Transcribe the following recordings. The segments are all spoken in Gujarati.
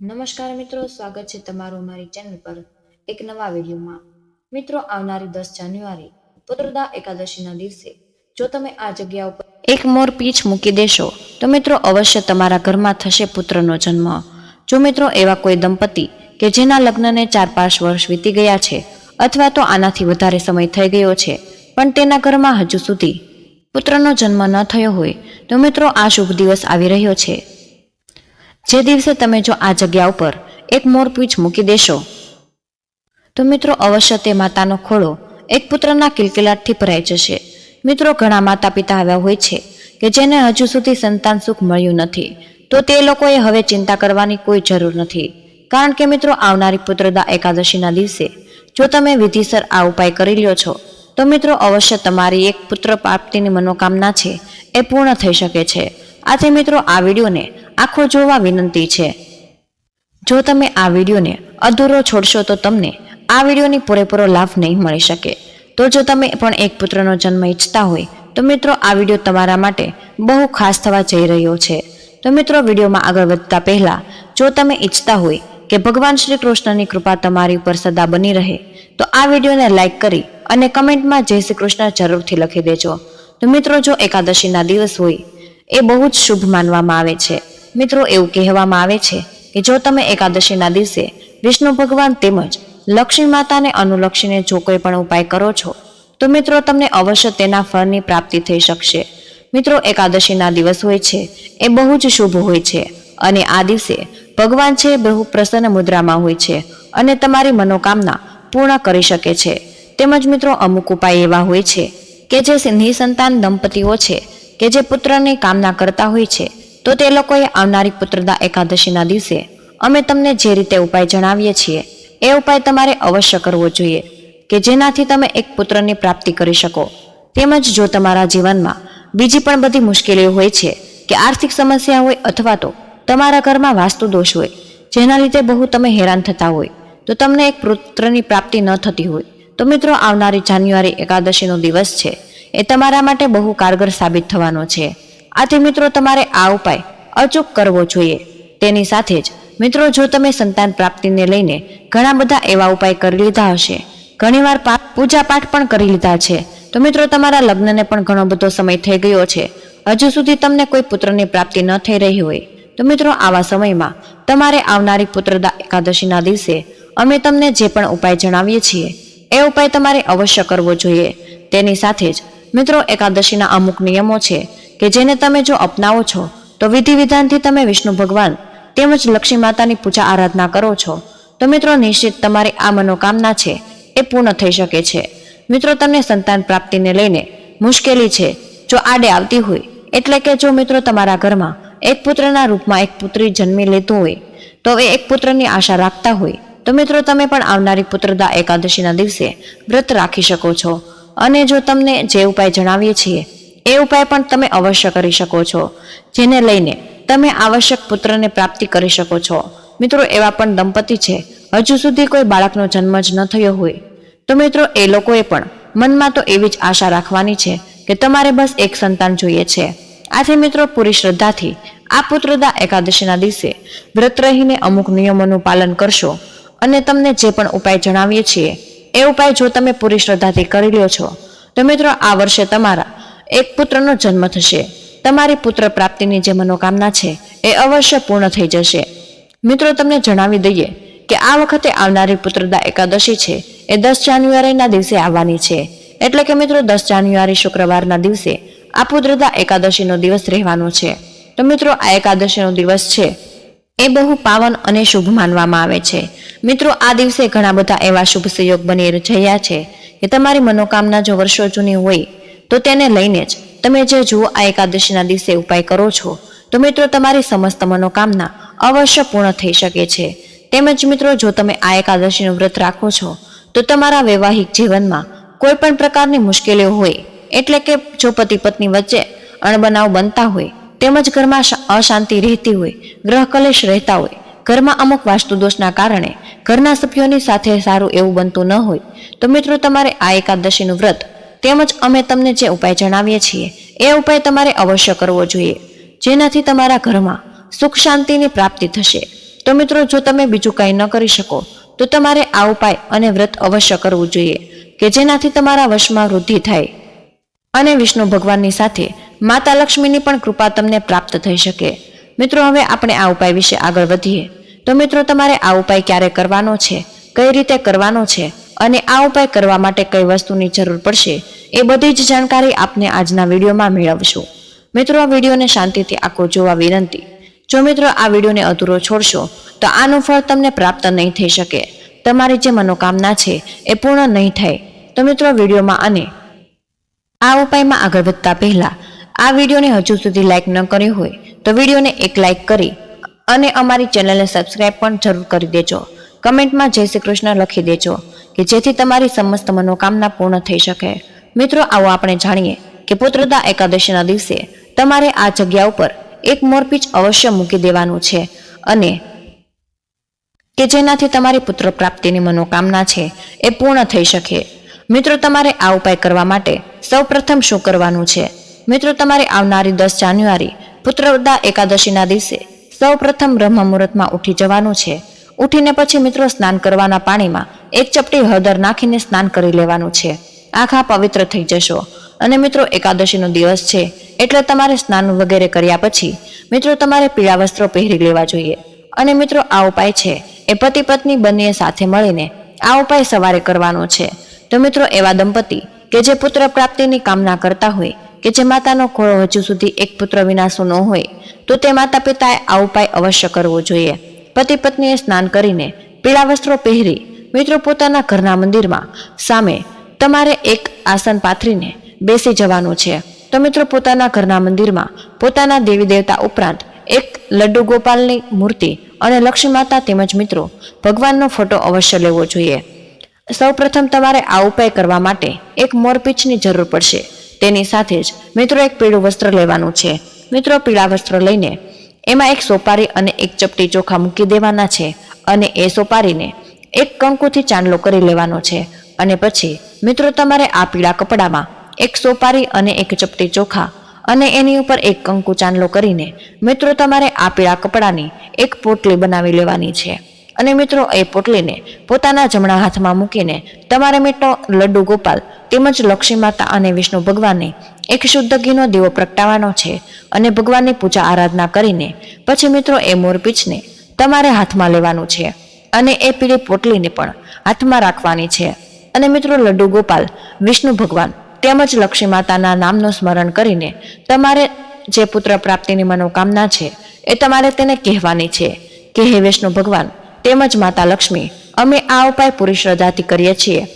નમસ્કાર મિત્રો, સ્વાગત છે તમારું મારી ચેનલ પર એક નવા વિડીયોમાં મિત્રો, આવનારી દસ જાન્યુઆરી, પુત્રદા એકાદશીના દિવસે, જો તમે આ જગ્યા ઉપર એક મોર પીછ મૂકી દેશો, તો મિત્રો, અવશ્ય તમારા ઘરમાં થશે પુત્રનો જન્મ. જો મિત્રો, એવા કોઈ દંપતી કે જેના લગ્નને ચાર પાંચ વર્ષ વીતી ગયા છે, અથવા તો આનાથી વધારે સમય થઈ ગયો છે, પણ તેના ઘરમાં હજુ સુધી પુત્રનો જન્મ ન થયો હોય, તો મિત્રો, આ શુભ દિવસ આવી રહ્યો છે. જે દિવસે તમે જો આ જગ્યા ઉપર એક મોરપીંછ મૂકી દેશો, તો મિત્રો અવશ્ય તે માતાનો ખોળો એક પુત્રના કિલકિલાટથી ભરાઈ જશે. મિત્રો, ઘણા માતા પિતા આવ્યા હોય છે કે જેને હજુ સુધી સંતાન સુખ મળ્યું નથી, તો તે લોકોએ હવે ચિંતા કરવાની કોઈ જરૂર નથી. કારણ કે મિત્રો, આવનારી પુત્રદા એકાદશીના દિવસે જો તમે વિધિસર આ ઉપાય કરી લ્યો છો, તો મિત્રો, અવશ્ય તમારી એક પુત્ર પ્રાપ્તિની મનોકામના છે એ પૂર્ણ થઈ શકે છે. આથી મિત્રો, આ વિડીયોને આખો જોવા વિનંતી છે. જો તમે આ વિડીયોને અધૂરો છોડશો તો તમને આ વિડીયોની પૂરેપૂરો લાભ નહીં મળી શકે. તો જો તમે પણ એક પુત્રનો જન્મ ઈચ્છતા હોય, તો મિત્રો આ વીડિયો તમારા માટે બહુ ખાસ થવા જઈ રહ્યો છે. તો મિત્રો વિડીયોમાં આગળ વધતા પહેલા, જો તમે ઈચ્છતા હોય કે ભગવાન શ્રી કૃષ્ણની કૃપા તમારી ઉપર સદા બની રહે, તો આ વિડીયોને લાઈક કરી અને કમેન્ટમાં જય શ્રી કૃષ્ણ જરૂરથી લખી દેજો. તો મિત્રો જો એકાદશીના દિવસ હોય, એ બહુ જ શુભ માનવામાં આવે છે. મિત્રો, એવું કહેવામાં આવે છે કે જો તમે એકાદશીના દિવસે વિષ્ણુ ભગવાન તેમજ લક્ષ્મી માતાને અનુલક્ષીને જો કોઈ પણ ઉપાય કરો છો, તો મિત્રો, તમને અવશ્ય તેના ફળની પ્રાપ્તિ થઈ શકશે. મિત્રો, એકાદશીના દિવસ હોય છે, એ બહુ જ શુભ હોય છે અને આ દિવસે ભગવાન છે બહુ પ્રસન્ન મુદ્રામાં હોય છે અને તમારી મનોકામના પૂર્ણ કરી શકે છે. તેમજ મિત્રો, અમુક ઉપાય એવા હોય છે કે જે નિસંતાન દંપતીઓ છે, કે જે પુત્રની કામના કરતા હોય છે તો તે લોકોએ આવનારી પુત્રદા એકાદશીના દિવસે અમે તમને જે રીતે ઉપાય જણાવીએ છીએ, એ ઉપાય તમારે અવશ્ય કરવો જોઈએ, કે જેનાથી તમે એક પુત્રની પ્રાપ્તિ કરી શકો. તેમજ જો તમારા જીવનમાં બીજી પણ બધી મુશ્કેલીઓ હોય છે, કે આર્થિક સમસ્યા હોય અથવા તો તમારા ઘરમાં વાસ્તુ દોષ હોય, જેના લીધે બહુ તમે હેરાન થતા હોય, તો તમને એક પુત્રની પ્રાપ્તિ ન થતી હોય. તો મિત્રો, આવનારી જાન્યુઆરી એકાદશીનો દિવસ છે, એ તમારા માટે બહુ કારગર સાબિત થવાનો છે. આથી મિત્રો તમારે આ ઉપાય અચૂક કરવો જોઈએ. તેની સાથે જ, મિત્રો, જો તમે સંતાન પ્રાપ્તિને લઈને ઘણા બધા એવા ઉપાય કરી લીધા હશે. ઘણીવાર પૂજાપાઠ પૂજા પાઠ પણ કરી લીધા છે. તો મિત્રો, તમારા લગ્નને પણ ઘણો બધો સમય થઈ ગયો છે. હજુ સુધી તમને કોઈ પુત્રની પ્રાપ્તિ ન થઈ રહી હોય. તો મિત્રો, આવા સમયમાં તમારે આવનારી પુત્રદા એકાદશીના દિવસે અમે તમને જે પણ ઉપાય જણાવીએ છીએ, એ ઉપાય તમારે અવશ્ય કરવો જોઈએ. તેની સાથે જ, મિત્રો, એકાદશીના અમુક નિયમો છે. કે જેને તમે જો અપનાવો છો, તો વિધિ વિધાનથી તમે વિષ્ણુ ભગવાન તેમજ લક્ષ્મી માતાની પૂજા આરાધના કરો છો. તો મિત્રો, નિશ્ચિત તમારી આ મનોકામના છે, એ પૂર્ણ થઈ શકે છે. મિત્રો, તમને સંતાન પ્રાપ્તિને લઈને મુશ્કેલી છે. જો આડે આવતી હોય, એટલે કે જો મિત્રો તમારા ઘરમાં એક પુત્રના રૂપમાં એક પુત્રી જન્મી લેતું હોય, તો એ એક પુત્રની આશા રાખતા હોય, તો મિત્રો તમે પણ આવનારી પુત્રદા એકાદશીના દિવસે વ્રત રાખી શકો છો. અને જો તમને જે ઉપાય જણાવીએ છીએ એ ઉપાય પણ તમે અવશ્ય કરી શકો છો, જેને લઈને તમે આવશ્યક પુત્રને પ્રાપ્તિ કરી શકો છો. મિત્રો, એવા પણ દંપતી છે, હજુ સુધી કોઈ બાળકનો જન્મ જ ન થયો હોય. તો મિત્રો, એ લોકોએ પણ મનમાં તો એવી જ આશા રાખવાની છે કે તમારે બસ એક સંતાન જોઈએ છે. આથી મિત્રો, પૂરી શ્રદ્ધાથી આ પુત્રદા એકાદશીના દિવસે વ્રત રહીને અમુક નિયમોનું પાલન કરશો અને તમને જે પણ ઉપાય જણાવીએ છીએ, એ ઉપાય જો તમે પૂરી શ્રદ્ધાથી કરી લ્યો છો, તો મિત્રો, આ વર્ષે તમારા એક પુત્રનો જન્મ થશે. તમારી પુત્ર પ્રાપ્તિની જે મનોકામના છે, એ અવશ્ય પૂર્ણ થઈ જશે. મિત્રો, તમને જણાવી દઈએ કે આ વખતે આવનારી પુત્રદા એકાદશી છે, એ દસ જાન્યુઆરીના દિવસે આવવાની છે. એટલે કે મિત્રો, દસ જાન્યુઆરી શુક્રવારના દિવસે આ પુત્રદા એકાદશીનો દિવસ રહેવાનો છે. તો મિત્રો, આ એકાદશીનો દિવસ છે, એ બહુ પાવન અને શુભ માનવામાં આવે છે. મિત્રો, આ દિવસે ઘણા બધા એવા શુભ સંયોગ બની રહ્યા છે કે તમારી મનોકામના જો વર્ષો જૂની હોય તો તેને લઈને જ તમે જે જુઓ આ એકાદશીના દિવસે ઉપાય કરો છો, તો મિત્રો તમારી સમસ્ત મનોકામના અવશ્ય પૂર્ણ થઈ શકે છે. તેમજ મિત્રો, જો તમે આ એકાદશીનું વ્રત રાખો છો, તો તમારા વૈવાહિક જીવનમાં કોઈ પણ પ્રકારની મુશ્કેલીઓ હોય, એટલે કે જો પતિ પત્ની વચ્ચે અણબનાવ બનતા હોય, તેમજ ઘરમાં અશાંતિ રહેતી હોય, ગ્રહ કલેશ રહેતા હોય, ઘરમાં અમુક વાસ્તુદોષના કારણે ઘરના સભ્યોની સાથે સારું એવું બનતું ન હોય, તો મિત્રો તમારે આ એકાદશીનું વ્રત તેમજ અમે તમને જે ઉપાય જણાવીએ છીએ, એ ઉપાય તમારે અવશ્ય કરવો જોઈએ. જેનાથી તમારા ઘરમાં સુખ શાંતિની પ્રાપ્તિ થશે. તો મિત્રો, જો તમે બીજું કંઈ ન કરી શકો, તો તમારે આ ઉપાય અને વ્રત અવશ્ય કરવું જોઈએ, કે જેનાથી તમારા વશમાં વૃદ્ધિ થાય. અને વિષ્ણુ ભગવાનની સાથે માતા લક્ષ્મીની પણ કૃપા તમને પ્રાપ્ત થઈ શકે. મિત્રો, હવે આપણે આ ઉપાય વિશે આગળ વધીએ. તો મિત્રો, તમારે આ ઉપાય ક્યારે કરવાનો છે? કઈ રીતે કરવાનો છે? અને આ ઉપાય કરવા માટે કઈ વસ્તુની જરૂર પડશે એ બધી જ જાણકારી આપને આજના વિડીયોમાં મેળવશું. મિત્રો, આ વિડીયોને શાંતિથી આખો જોવા વિનંતી. જો મિત્રો, આ વિડીયોને અધૂરો છોડશો, તો આનું ફળ તમને પ્રાપ્ત નહીં થઈ શકે. તમારી જે મનોકામના છે એ પૂર્ણ નહીં થાય. તો મિત્રો, વિડીયોમાં અને આ ઉપાયમાં આગળ વધતા પહેલા, આ વિડીયોને હજુ સુધી લાઈક ન કર્યો હોય, તો વિડીયોને એક લાઈક કરી અને અમારી ચેનલને સબસ્ક્રાઈબ પણ જરૂર કરી દેજો. કમેન્ટમાં જય શ્રી કૃષ્ણ લખી દેજો. કે જેથી તમારી સમસ્ત મનોકામના પૂર્ણ થઈ શકે. મિત્રો, આવો આપણે જાણીએ કે પુત્રદા એકાદશીના દિવસે તમારે આ જગ્યા ઉપર એક મોરપીચ અવશ્ય મૂકી દેવાનું છે અને કે જેનાથી તમારી પુત્ર પ્રાપ્તિની મનોકામના છે એ પૂર્ણ થઈ શકે. મિત્રો, તમારે આ ઉપાય કરવા માટે સૌ પ્રથમ શું કરવાનું છે? મિત્રો, તમારે આવનારી દસ જાન્યુઆરી પુત્રદા એકાદશીના દિવસે સૌ પ્રથમ બ્રહ્મ મુહૂર્તમાં ઉઠી જવાનું છે. ઉઠીને પછી મિત્રો સ્નાન કરવાના પાણીમાં એક ચપટી હળદર નાખીને સ્નાન કરી લેવાનું છે. આખા પવિત્ર થઈ જશો. અને મિત્રો એકાદશીનો દિવસ છે, એટલે તમારે સ્નાન વગેરે કર્યા પછી મિત્રો તમારે પીળા વસ્ત્રો પહેરી લેવા જોઈએ. અને મિત્રો આ ઉપાય છે, એ પતિ પત્ની બંને સાથે મળીને આ ઉપાય સવારે કરવાનો છે. તો મિત્રો એવા દંપતી કે જે પુત્ર પ્રાપ્તિની કામના કરતા હોય, કે જે માતાનો ખોળો હજુ સુધી એક પુત્ર વિનાશો ન હોય, તો તે માતા પિતાએ આ ઉપાય અવશ્ય કરવો જોઈએ. પતિ પત્નીએ સ્નાન કરીને પીળા વસ્ત્રો પહેરી મિત્રો પોતાના ઘરના મંદિરમાં સામે તમારે એક આસન પાથરીને બેસી જવાનું છે. તો મિત્રો પોતાના ઘરના મંદિરમાં પોતાના દેવી દેવતા ઉપરાંત એક લડ્ડુ ગોપાલની મૂર્તિ અને લક્ષ્મી માતા તેમજ મિત્રો ભગવાનનો ફોટો અવશ્ય લેવો જોઈએ. સૌપ્રથમ તમારે આ ઉપાય કરવા માટે એક મોરપીંછની જરૂર પડશે. તેની સાથે જ મિત્રો એક પીળું વસ્ત્ર લેવાનું છે. મિત્રો પીળા વસ્ત્ર લઈને એમાં એક સોપારી અને એક ચપટી ચોખા મૂકી દેવાના છે અને એ સોપારીને એક કંકુથી ચાંદલો કરી લેવાનો છે. અને પછી, મિત્રો, તમારે આ પીળા કપડામાં એક સોપારી અને એક ચપટી ચોખા અને એની ઉપર એક કંકુ ચાંદલો કરીને, મિત્રો, તમારે આ પીળા કપડાની એક પોટલી બનાવી લેવાની છે. અને મિત્રો એ પોટલીને પોતાના જમણા હાથમાં મૂકીને તમારે મિત્રો લડ્ડુ ગોપાલ તેમજ લક્ષ્મી માતા અને વિષ્ણુ ભગવાનને એક શુદ્ધ ઘીનો દીવો પ્રગટાવવાનો છે અને ભગવાનની પૂજા આરાધના કરીને પછી મિત્રો એ મોરપીંછને તમારે હાથમાં લેવાનું છે અને એ પીળી પોટલીને પણ હાથમાં રાખવાની છે. અને મિત્રો લડ્ડુ ગોપાલ, વિષ્ણુ ભગવાન તેમજ લક્ષ્મી માતાના નામનું સ્મરણ કરીને તમારે જે પુત્ર પ્રાપ્તિની મનોકામના છે એ તમારે તેને કહેવાની છે. કે હે વિષ્ણુ ભગવાન તેમજ માતા લક્ષ્મી. અમે આ ઉપાય પૂરી શ્રદ્ધાથી કરીએ છીએ.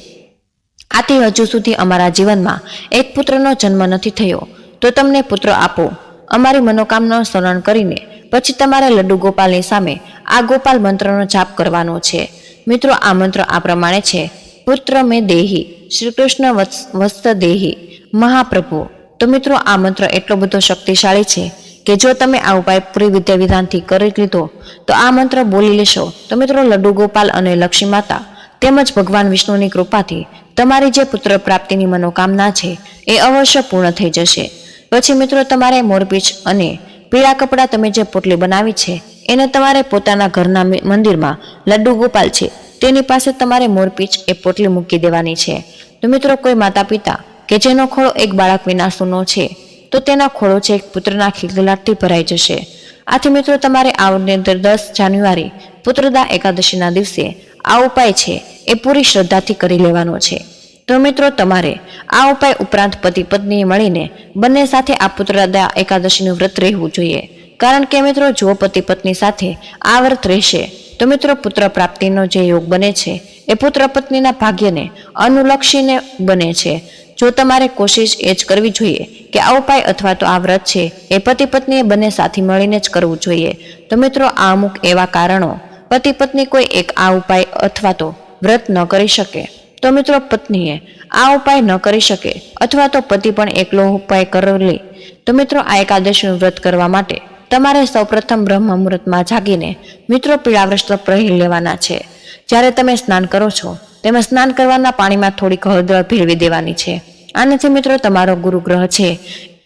આથી હજુ સુધી અમારા જીવનમાં એક પુત્રનો જન્મ નથી થયો. તો તમને પુત્ર આપો. અમારી મનોકામના સ્મરણ કરીને પછી તમારે લડ્ડુ ગોપાલની સામે આ ગોપાલ મંત્રનો જાપ કરવાનો છે. મિત્રો, આ મંત્ર આ પ્રમાણે છે. પુત્ર મેં દેહી શ્રી કૃષ્ણ વત્સ દેહી, મહાપ્રભુ. તો મિત્રો, આ મંત્ર એટલો બધો શક્તિશાળી છે. કે જો તમે આ ઉપાય પૂરી વિદ્યા વિધાનથી કરી લીધો, તો આ મંત્ર બોલી લેશો. તો મિત્રો લડ્ડુ ગોપાલ અને લક્ષ્મી માતા તેમજ ભગવાન વિષ્ણુની કૃપાથી તમારી જે પુત્ર પ્રાપ્તિની મનોકામના છે, એ અવશ્ય પૂર્ણ થઈ જશે. પછી મિત્રો, તમારે મોરપીંછ અને પીળા કપડાં તમે જે પોટલી બનાવી છે, એને તમારે પોતાના ઘરના મંદિરમાં લડ્ડુ ગોપાલ છે, તેની પાસે તમારે મોરપીંછ એ પોટલી મૂકી દેવાની છે. તો મિત્રો, કોઈ માતા પિતા કે જેનો ખોળો એક બાળક વિનાશનો છે તો તેના ખોળો છે એક પુત્રના ખિલખિલાટથી ભરાઈ જશે. આથી મિત્રો, તમારે આવની અંદર દસ જાન્યુઆરી, પુત્રદા એકાદશીના દિવસે આ ઉપાય છે એ પૂરી શ્રદ્ધાથી કરી લેવાનો છે. તો મિત્રો, તમારે આ ઉપાય ઉપરાંત પતિ પત્નીએ મળીને બંને સાથે આ પુત્રદા એકાદશીનું વ્રત રહેવું જોઈએ. કારણ કે મિત્રો, જો પતિ પત્ની સાથે આ વ્રત રહેશે, તો મિત્રો, પુત્ર પ્રાપ્તિનો જે યોગ બને છે એ પુત્ર પત્નીના ભાગ્યને અનુલક્ષીને બને છે. જો તમારે કોશિશ એ જ કરવી જોઈએ કે આ ઉપાય અથવા તો આ વ્રત છે એ પતિ પત્નીએ બંને સાથે મળીને જ કરવું જોઈએ. તો મિત્રો, આ અમુક એવા કારણો. પતિ પત્ની કોઈ એક આ ઉપાય અથવા તો વ્રત ન કરી શકે. તો મિત્રો, પત્નીએ આ ઉપાય ન કરી શકે અથવા તો પતિ પણ એકલો ઉપાય કરી તો મિત્રો, આ એકાદશીનું વ્રત કરવા માટે તમારે સૌપ્રથમ બ્રહ્મ મુહૂર્તમાં જાગીને મિત્રો પીળા વસ્ત્ર પહેરી લેવાના છે. જ્યારે તમે સ્નાન કરો છો, તેમાં સ્નાન કરવાના પાણીમાં થોડીક હળદર ભેળવી દેવાની છે. આનાથી મિત્રો તમારો ગુરુગ્રહ છે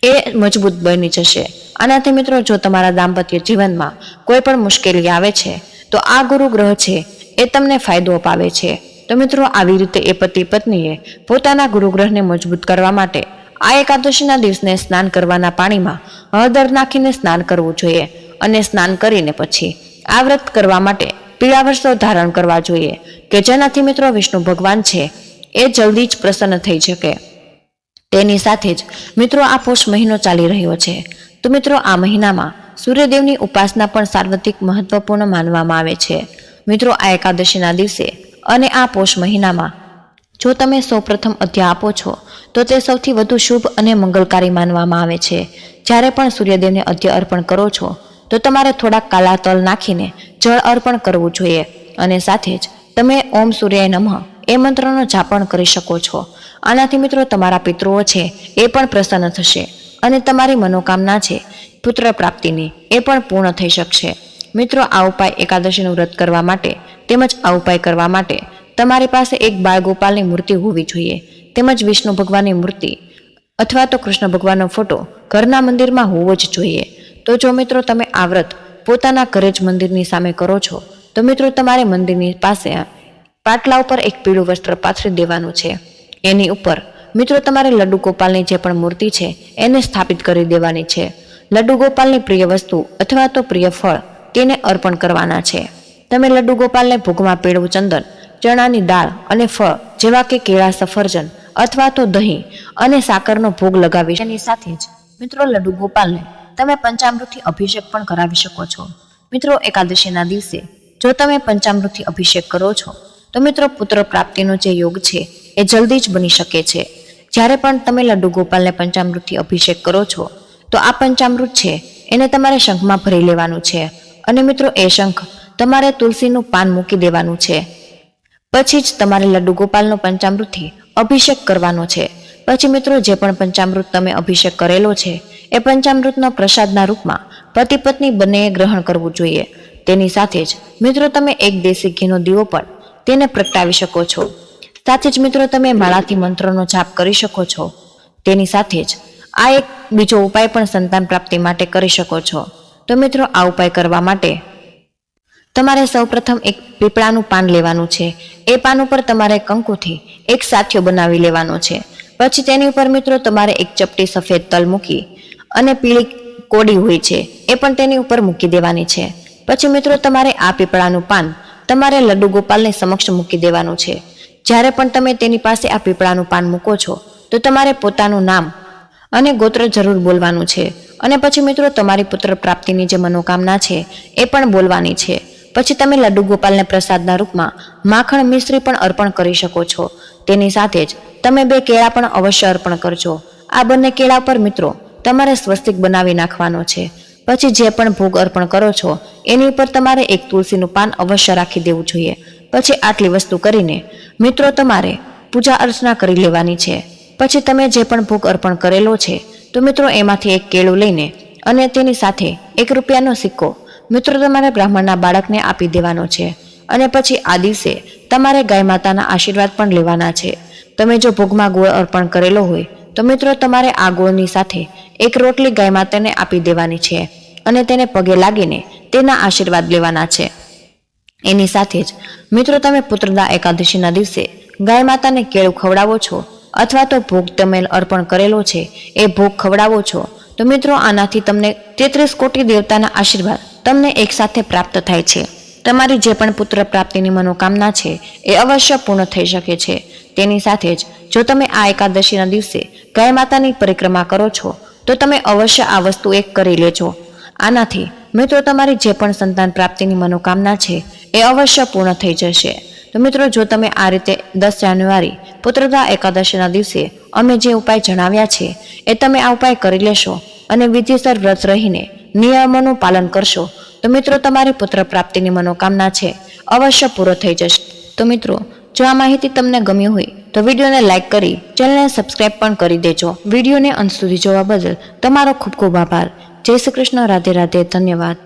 એ મજબૂત બની જશે. આનાથી મિત્રો જો તમારા દાંપત્ય જીવનમાં કોઈ પણ મુશ્કેલી આવે છે, તો આ ગુરુ ગ્રહ છે એ તમને ફાયદો અપાવે છે. તો મિત્રો આવી રીતે એ પતિ પત્નીએ પોતાના ગુરુગ્રહને મજબૂત કરવા માટે આ એકાદશીના દિવસને સ્નાન કરવાના પાણીમાં હળદર નાખીને સ્નાન કરવું જોઈએ અને સ્નાન કરીને પછી આ વ્રત કરવા માટે પીળા વસ્ત્રો ધારણ કરવા જોઈએ કે જેનાથી મિત્રો વિષ્ણુ ભગવાન છે એ જલ્દી જ પ્રસન્ન થઈ શકે. તેની સાથે જ મિત્રો આ પોષ મહિનો ચાલી રહ્યો છે. તો મિત્રો આ મહિનામાં સૂર્યદેવની ઉપાસના પણ સાર્વત્રિક મહત્વપૂર્ણ માનવામાં આવે છે. મિત્રો આ એકાદશીના દિવસે અને આ પોષ મહિનામાં જો તમે સૌપ્રથમ અધ્યા આપો છો, તો તે સૌથી વધુ શુભ અને મંગલકારી માનવામાં આવે છે. જ્યારે પણ સૂર્યદેવને અધ્ય અર્પણ કરો છો, તો તમારે થોડાક કાલા તલ નાખીને જળ અર્પણ કરવું જોઈએ. અને સાથે જ તમે ઓમ સૂર્યાય નમઃ એ મંત્રનો જાપ પણ કરી શકો છો. આનાથી મિત્રો તમારા પિતૃઓ છે, એ પણ પ્રસન્ન થશે અને તમારી મનોકામના છે, પુત્ર પ્રાપ્તિની, એ પણ પૂર્ણ થઈ શકશે. મિત્રો, આ ઉપાય એકાદશીનું વ્રત કરવા માટે તેમજ આ ઉપાય કરવા માટે તમારી પાસે એક બાળગોપાલની મૂર્તિ હોવી જોઈએ. તેમજ વિષ્ણુ ભગવાનની મૂર્તિ અથવા તો કૃષ્ણ ભગવાનનો ફોટો ઘરના મંદિરમાં હોવો જ જોઈએ. તો જો મિત્રો તમે આ વ્રત પોતાના ઘરે જ મંદિરની સામે કરો છો, તો મિત્રો તમારે મંદિરની પાસે પાટલા ઉપર એક પીળું વસ્ત્ર પાથરી દેવાનું છે. એની ઉપર, મિત્રો તમારે લડ્ડુ ગોપાલની જે પણ મૂર્તિ છે, એને સ્થાપિત કરી દેવાની છે. લડ્ડુ ગોપાલની પ્રિય વસ્તુ અથવા તો પ્રિય ફળ, તેને અર્પણ કરવાના છે. તમે લડ્ડુ ગોપાલને ભોગમાં પીળવું ચંદન, ચણાની દાળ અને ફળ, જેવા કે કેળા સફરજન અથવા તો દહીં અને સાકરનો ભોગ લગાવી એની સાથે જ, મિત્રો લડ્ડુ ગોપાલને તમે પંચામૃતથી અભિષેક પણ કરાવી શકો છો. મિત્રો એકાદશીના દિવસે, જો તમે પંચામૃતથી અભિષેક કરો છો તો મિત્રો પુત્ર પ્રાપ્તિનો જે યોગ છે, એ જલ્દી જ બની શકે છે. જ્યારે પણ તમે લડ્ડુ ગોપાલને પંચામૃતથી અભિષેક કરો છો, તો આ પંચામૃત છે, એને તમારે શંખમાં ભરી લેવાનું છે. અને મિત્રો એ શંખ તમારે તુલસીનું પાન મૂકી દેવાનું છે. પછી જ તમારે લડ્ડુ ગોપાલનો પંચામૃતથી અભિષેક કરવાનો છે. પછી મિત્રો જે પણ પંચામૃત તમે અભિષેક કરેલો છે, એ પંચામૃતનો પ્રસાદના રૂપમાં પતિ પત્ની બંનેએ ગ્રહણ કરવું જોઈએ. તેની સાથે જ મિત્રો તમે એક દેશી ઘીનો દીવો પણ તેને પ્રગટાવી શકો છો. સાથે જ મિત્રો, તમે માળાથી મંત્રનો જાપ કરી શકો છો. તેની સાથે જ આ એક બીજો ઉપાય પણ સંતાન પ્રાપ્તિ માટે કરી શકો છો. તો મિત્રો, આ ઉપાય કરવા માટે તમારે સૌપ્રથમ એક પીપળાનું પાન લેવાનું છે. એ પાન ઉપર તમારે કંકુથી એક સાથિયો બનાવી લેવાનો છે. પછી તેની ઉપર મિત્રો, તમારે એક ચપટી સફેદ તલ મૂકી અને પીળી કોડી હોય છે, એ પણ તેની ઉપર મૂકી દેવાની છે. પછી મિત્રો, તમારે આ પીપળાનું પાન તમારે લડ્ડુ ગોપાલને સમક્ષ મૂકી દેવાનું છે. જ્યારે પણ તમે તેની પાસે આ પીપળાનું પાન મૂકો છો, તો તમારે પોતાનું નામ અને ગોત્ર જરૂર બોલવાનું છે. અને પછી મિત્રો, તમારી પુત્ર પ્રાપ્તિની જે મનોકામના છે, એ પણ બોલવાની છે. પછી તમે લડ્ડુ ગોપાલને પ્રસાદના રૂપમાં માખણ મિશ્રી પણ અર્પણ કરી શકો છો. તેની સાથે જ તમે બે કેળા પણ અવશ્ય અર્પણ કરજો. આ બંને કેળા પર મિત્રો, તમારે સ્વસ્તિક બનાવી નાખવાનો છે. પછી જે પણ ભોગ અર્પણ કરો છો, એની ઉપર તમારે એક તુલસીનું પાન અવશ્ય રાખી દેવું જોઈએ. પછી આટલી વસ્તુ કરીને, મિત્રો તમારે પૂજા અર્ચના કરી લેવાની છે. પછી તમે જે પણ ભોગ અર્પણ કરેલો છે, તો મિત્રો એમાંથી એક કેળું લઈને અને તેની સાથે એક રૂપિયાનો સિક્કો મિત્રો તમારે બ્રાહ્મણના બાળકને આપી દેવાનો છે. અને પછી આ દિવસે તમારે ગાય માતાના આશીર્વાદ પણ લેવાના છે. તમે જો ભોગમાં ગોળ અર્પણ કરેલો હોય તો મિત્રો, તમારે આ ગોળની સાથે એક રોટલી ગાય માતાને આપી દેવાની છે અને તેને પગે લાગીને તેના આશીર્વાદ લેવાના છે. એની સાથે જ, મિત્રો, તમે પુત્રદા એકાદશીના દિવસે ગાય માતાને કેળું ખવડાવો છો અથવા તો ભોગ તમે અર્પણ કરેલો છે એ ભોગ ખવડાવો છો, તો મિત્રો, આનાથી તમને તેત્રીસ કોટી દેવતાના આશીર્વાદ તમને એકસાથે પ્રાપ્ત થાય છે. તમારી જે પણ પુત્ર પ્રાપ્તિની મનોકામના છે એ અવશ્ય પૂર્ણ થઈ શકે છે. તેની સાથે જ, જો તમે આ એકાદશીના દિવસે ગાય માતાની પરિક્રમા કરો છો, તો તમે અવશ્ય આ વસ્તુ એક કરી લેજો. આનાથી મિત્રો તમારી જે પણ સંતાન પ્રાપ્તિની મનોકામના છે, એ અવશ્ય પૂર્ણ થઈ જશે. તો મિત્રો જો તમે આ રીતે દસ જાન્યુઆરી પુત્રદા એકાદશીના દિવસે અમે જે ઉપાય જણાવ્યા છે, એ તમે આ ઉપાય કરી લેશો અને વિધિસર વ્રત રહીને નિયમોનું પાલન કરશો, તો મિત્રો તમારી પુત્ર પ્રાપ્તિની મનોકામના છે, અવશ્ય પૂરો થઈ જશે. તો મિત્રો જો આ માહિતી તમને ગમી હોય, તો વિડીયોને લાઇક કરી, ચેનલને સબસ્ક્રાઇબ પણ કરી દેજો. વિડીયોને અંત સુધી જોવા બદલ તમારો ખૂબ ખૂબ આભાર. જય શ્રી કૃષ્ણ, રાધે રાધે, ધન્યવાદ.